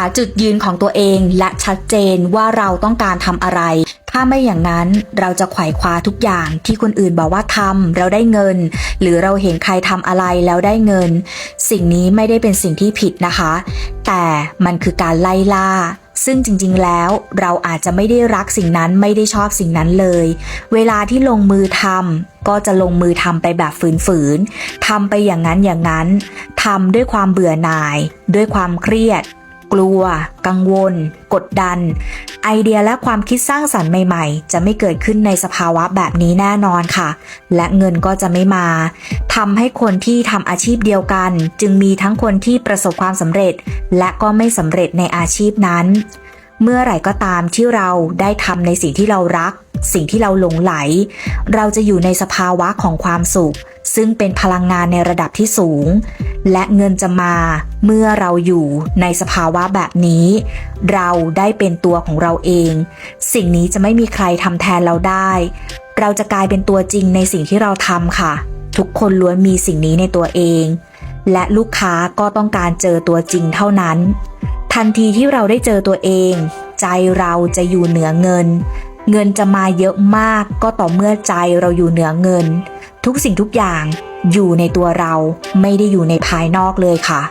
าจุดยืนของตัวเองและชัดเจนว่าเราต้องการทำอะไร ถ้าไม่อย่างนั้นเราจะไขว่คว้าทุกอย่างที่คนอื่นบอกว่าทำเราได้เงิน หรือเราเห็นใครทำอะไรแล้วได้เงิน สิ่งนี้ไม่ได้เป็นสิ่งที่ผิดนะคะ แต่มันคือการไล่ล่าซึ่งจริงๆ แล้วเราอาจจะไม่ได้รักสิ่งนั้นไม่ได้ชอบสิ่งนั้นเลย เวลาที่ลงมือทำก็จะลงมือทำไปแบบฝืนๆทำไปอย่างนั้นอย่างนั้นทำด้วยความเบื่อหน่าย ด้วยความเครียด กลัว กังวล กดดัน ไอเดียและความคิดสร้างสรรค์ใหม่ ๆ จะไม่เกิดขึ้นในสภาวะแบบนี้แน่นอนค่ะ และเงินก็จะไม่มาทำให้คนที่ทำอาชีพเดียวกัน จึงมีทั้งคนที่ประสบความสำเร็จ และก็ไม่สำเร็จในอาชีพนั้น เมื่อไหร่ก็ตามที่เราได้ทำในสิ่งที่เรารัก สิ่งที่เราหลงไหล เราจะอยู่ในสภาวะของความสุข ซึ่งเป็นพลังงานในระดับที่สูง และเงินจะมาเมื่อเราอยู่ในสภาวะแบบนี้ เราได้เป็นตัวของเราเอง สิ่งนี้จะไม่มีใครทำแทนเราได้ เราจะกลายเป็นตัวจริงในสิ่งที่เราทำค่ะ ทุกคนล้วนมีสิ่งนี้ในตัวเอง และลูกค้าก็ต้องการเจอตัวจริงเท่านั้น ทันทีที่เราได้เจอตัวเอง ใจเราจะอยู่เหนือเงิน เงินจะมาเยอะมากก็ต่อเมื่อใจเราอยู่เหนือเงิน ทุกสิ่งทุกอย่างอยู่ในตัวเราไม่ได้อยู่ในภายนอกเลยค่ะ